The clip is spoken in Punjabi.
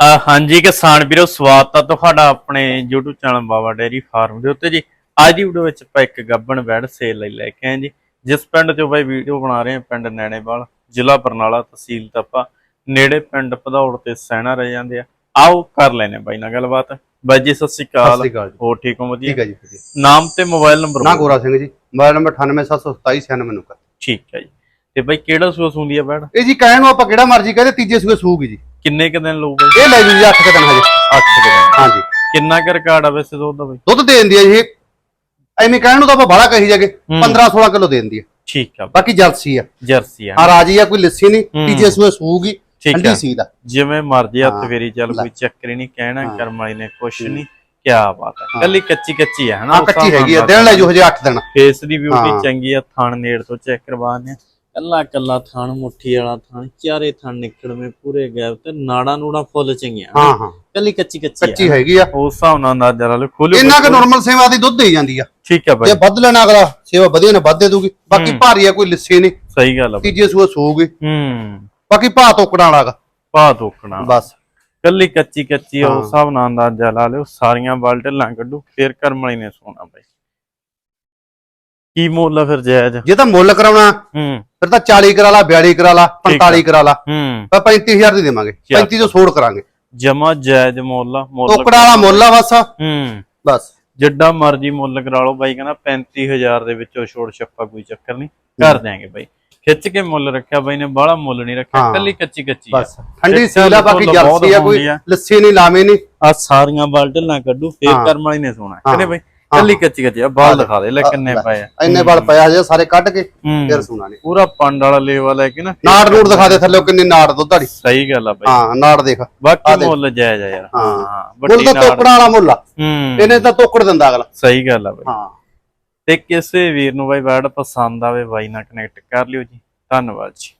ਹਾਂਜੀ ਕਿਸਾਨ ਵੀਰੋ ਸਵਾਗਤ ਆ ਤੁਹਾਡਾ ਆਪਣੇ YouTube channel Baba dairy farm ਦੇ ਉੱਤੇ ਜੀ। ਅੱਜ ਦੀ ਵੀਡੀਓ ਵਿੱਚ ਆਪਾਂ ਇੱਕ ਗੱਬਣ ਬੈੜ ਸੇਲ ਲਈ ਲੈ ਕੇ ਆਏ ਜੀ। ਜਿਸ ਪਿੰਡ ਤੋਂ ਬਾਈ ਵੀਡੀਓ ਬਣਾ ਰਹੇ ਹਾਂ ਪਿੰਡ ਨੈਣੇਵਾਲ ਜ਼ਿਲ੍ਹਾ ਬਰਨਾਲਾ ਤਹਿਸੀਲ ਤਪਾ ਨੇੜੇ ਪਿੰਡ ਭਦੌੜ ਤੇ ਸੈਣਾ ਰਹਿ ਜਾਂਦੇ ਆ। ਆਓ ਕਰ ਲੈਨੇ ਬਾਈ ਨਾਲ ਗੱਲਬਾਤ। ਬਾਈ ਜੀ ਸਤਿ ਸ਼੍ਰੀ ਅਕਾਲ। ਹੋਰ ਠੀਕ ਹੋ ਵਧੀਆ? ਠੀਕ ਹੈ ਜੀ। ਨਾਮ ਤੇ ਮੋਬਾਈਲ ਨੰਬਰ ਨਾ ਗੋਰਾ Singh ji. Mobile number 98727969 number ਠੀਕ ਹੈ ਜੀ। ਤੇ ਬਾਈ ਕਿਹੜਾ ਸੂਸ ਹੁੰਦੀ ਆ ਬੈੜ ਇਹ ਜੀ ਕਹਿਣ ਨੂੰ ਆਪਾਂ ਕਿਹੜਾ ਮਰਜ਼ੀ ਕਹਦੇ ਤੀਜੇ ਸੂਏ ਸੂਗੀ ਜੀ। ਕਿੰਨੇ ਕ ਦਿਨ ਲਊ ਬਾਈ? ਇਹ ਲੈ ਜੂ ਜੀ 8 ਦਿਨ ਹਜੇ। 8 ਦਿਨ। ਹਾਂਜੀ। ਕਿੰਨਾ ਕੁ ਰਿਕਾਰਡ ਆ ਵੈਸੇ ਦੁੱਧ ਦਾ ਬਾਈ? ਦੁੱਧ ਦੇ ਦਿੰਦੀ ਹੈ ਜੀ। ਐਵੇਂ ਕਹਿਣ ਨੂੰ ਤਾਂ ਆਪਾਂ ਬਾਹਲਾ ਕਹੀ ਜਾਗੇ। ਹੂੰ। 15 16 ਕਿਲੋ ਦੇ ਦਿੰਦੀ ਹੈ ਠੀਕ ਆ। ਬਾਕੀ ਜਰਸੀ ਆ। ਜਰਸੀ ਆ। ਆ ਰਾਜੀ ਆ ਕੋਈ ਲੱਸੀ ਨਹੀਂ। ਹੂੰ। ਤੀਜੇ ਸੂਏ ਸੂਗੀ। ਠੰਡੀ ਆ। ਸੀ ਦਾ ਜਿਵੇਂ ਮਰਜ਼ੀ ਹੱਥ ਹਾਂ, ਫੇਰੀ ਚੱਲ। ਕੋਈ ਚੱਕਰ ਹੀ ਨਹੀਂ। ਕਹਿਣਾ ਹਾਂ। ਕਰਮ ਵਾਲੀ ਨੇ ਕੁਛ ਨਹੀਂ। ਕਿਆ ਬਾਤ ਹੈ ਹਾਂ। ਕੱਲੀ ਕੱਚੀ ਕੱਚੀ ਹੈ ਹਨਾ। ਆ ਕੱਚੀ ਹੈਗੀ ਆ। ਦਿਨ ਲੈ ਜੂ ਹਜੇ 8 ਦਿਨ। ਫੇਸ ਦੀ ਬਿਊਟੀ ਹਾਂ। ਚੰਗੀ ਆ ਥਣ ਨੇੜ ਤੋਂ ਚੈੱਕ ਕਰਵਾਉਂਦੇ ਆ। ਕੱਲਾ ਕੱਲਾ ਥਣ ਮੁੱਠੀ ਵਾਲਾ ਥਣ ਚਾਰੇ ਥਣ ਨਿਕਲਵੇਂ ਪੂਰੇ ਗੈਪ ਤੇ ਨਾੜਾਂ ਨੂੜਾਂ ਫੁੱਲ ਚੰਗੀਆਂ। ਹਾਂ ਹਾਂ। ਕੱਲੀ ਕੱਚੀ ਕੱਚੀ ਕੱਚੀ ਹੈਗੀ ਆ। ਉਸ ਹਿਸਾਬ ਨਾਲ ਅੰਦਾਜ਼ਾ ਲਾ ਲਓ ਖੋਲੋ ਇੰਨਾ ਕਿ ਨਾਰਮਲ ਸੇਵਾ ਦੀ ਦੁੱਧ ਦੇਈ ਜਾਂਦੀ ਆ। ਠੀਕ ਆ ਬਾਈ। ਜੇ ਵੱਧ ਲੈਣਾ ਅਗਲਾ ਸੇਵਾ ਵਧੀਆ ਨੇ ਵੱਧ ਦੇ ਦੂਗੀ। ਬਾਕੀ। ਭਾਰੀ ਆ ਕੋਈ ਲੱਸੀ ਨਹੀਂ। ਸਹੀ ਗੱਲ ਆ ਬਾਈ। ਤੀਜੇ ਸੂਏ ਸੂਗੀ ਹੂੰ। ਬਾਕੀ ਭਾਅ ਤੋਕੜਾਂ ਵਾਲਾ ਗਾ। ਪਾ ਤੋਕਣਾ। ਬਸ। ਕੱਲੀ ਕੱਚੀ ਕੱਚੀ ਆ। ਉਸ ਹਿਸਾਬ ਨਾਲ ਅੰਦਾਜ਼ਾ ਲਾ ਲਿਓ। ਸਾਰੀਆਂ ਬਾਲਟਲਾਂ ਕੱਢੋ ਫੇਰ ਕਰਮ ਵਾਲੀ ਨੇ ਸੋਨਾ ਬਾਈ। ਕੀ ਮੁੱਲ ਆ ਫਿਰ ਜਾਇਜ਼? ਜੇ ਤਾਂ ਮੁੱਲ ਕਰਾਉਣਾ। ਹੂੰ। ਫਿਰ ਤਾਂ 40 ਕਰਾ ਲਾ 42 ਕਰਾ ਲਾ ਠੀਕ ਆ। 45 ਕਰਾ ਲਾ ਹੂੰ ਤਾਂ 35000 ਦੀ ਦੇਵਾਂਗੇ ਚੱਲ। 35 ਤੋਂ ਛੋੜ ਕਰਾਂਗੇ ਜਮਾ ਜਾਇਜ਼ ਮੁੱਲ ਮੁੱਲ ਟੋਕੜਾ ਵਾਲਾ ਮੁੱਲ ਆ ਬਸ ਹੂੰ ਬਸ ਜਿੱਡਾ ਮਰਜ਼ੀ ਮੁੱਲ ਕਰਾ ਲਓ ਬਾਈ ਕਹਿੰਦਾ 35000 ਦੇ ਵਿੱਚੋਂ ਛੋੜ ਛੱਪਾ ਕੋਈ ਚੱਕਰ ਨਹੀਂ ਕਰ ਦਿਆਂਗੇ ਬਾਈ ਖਿੱਚ ਕੇ ਮੁੱਲ ਰੱਖਿਆ ਬਾਈ ਨੇ ਬਾਹਲਾ ਮੁੱਲ ਨਹੀਂ ਰੱਖਿਆ। ਕੱਲੀ ਕੱਚੀ ਕੱਚੀ ਬਸ ਠੰਡੀ ਸੀਲ ਆ ਬਾਕੀ ਜਰਸੀ ਆ ਕੋਈ। ਲੱਸੀ ਨਹੀਂ ਲਾਵੇਂ ਨਹੀਂ ਆ ਸਾਰੀਆਂ ਬਾਲਟਲਾਂ ਕੱਢੂ ਫੇਰ। ਕਰਮ ਵਾਲੀ ਨੇ ਸੋਣਾ। ਕਹਿੰਦੇ ਬਾਈ। ਕੱਲੀ ਕੱਚੀ ਕੱਚੀ ਆ ਬਾਲ। ਦਿਖਾ ਦੇ ਲੈ ਕਿੰਨੇ। ਪਏ ਆ। ਇੰਨੇ ਵਾਲ ਪਿਆ ਜੇ ਸਾਰੇ ਕੱਢ ਕੇ। ਫਿਰ ਸੁਣਾ ਨੇ ਪੂਰਾ ਪੰਡ ਵਾਲਾ ਲੇਵਾ ਲੈ ਕੇ ਨਾ। ਨਾੜ ਨੂੜ ਦਿਖਾ ਦੇ ਥੱਲੇ ਕਿੰਨੀ ਨਾੜ ਦੁੱਧ ਵਾਲੀ ਸਹੀ ਗੱਲ ਆ ਬਾਈ। ਹਾਂ ਨਾੜ ਦੇਖ। ਬਾਕੀ। ਮੁੱਲ ਜਾਇਜ਼ ਆ ਯਾਰ। ਹਾਂ। ਵੱਡੀ ਨਾੜ। ਤੋਕੜਾ ਵਾਲਾ ਮੁੱਲ ਆ। ਇਹਨੇ ਤਾਂ ਤੋਕੜ ਦਿੰਦਾ ਅਗਲਾ। ਸਹੀ ਗੱਲ ਆ ਬਾਈ। ਹਾਂ। ਤੇ ਕਿਸੇ ਵੀਰ ਨੂੰ ਬਾਈ ਵਰਡ ਪਸੰਦ ਆਵੇ ਬਾਈ ਨਾਲ ਕਨੈਕਟ ਕਰ ਲਿਓ ਜੀ। ਧੰਨਵਾਦ ਜੀ।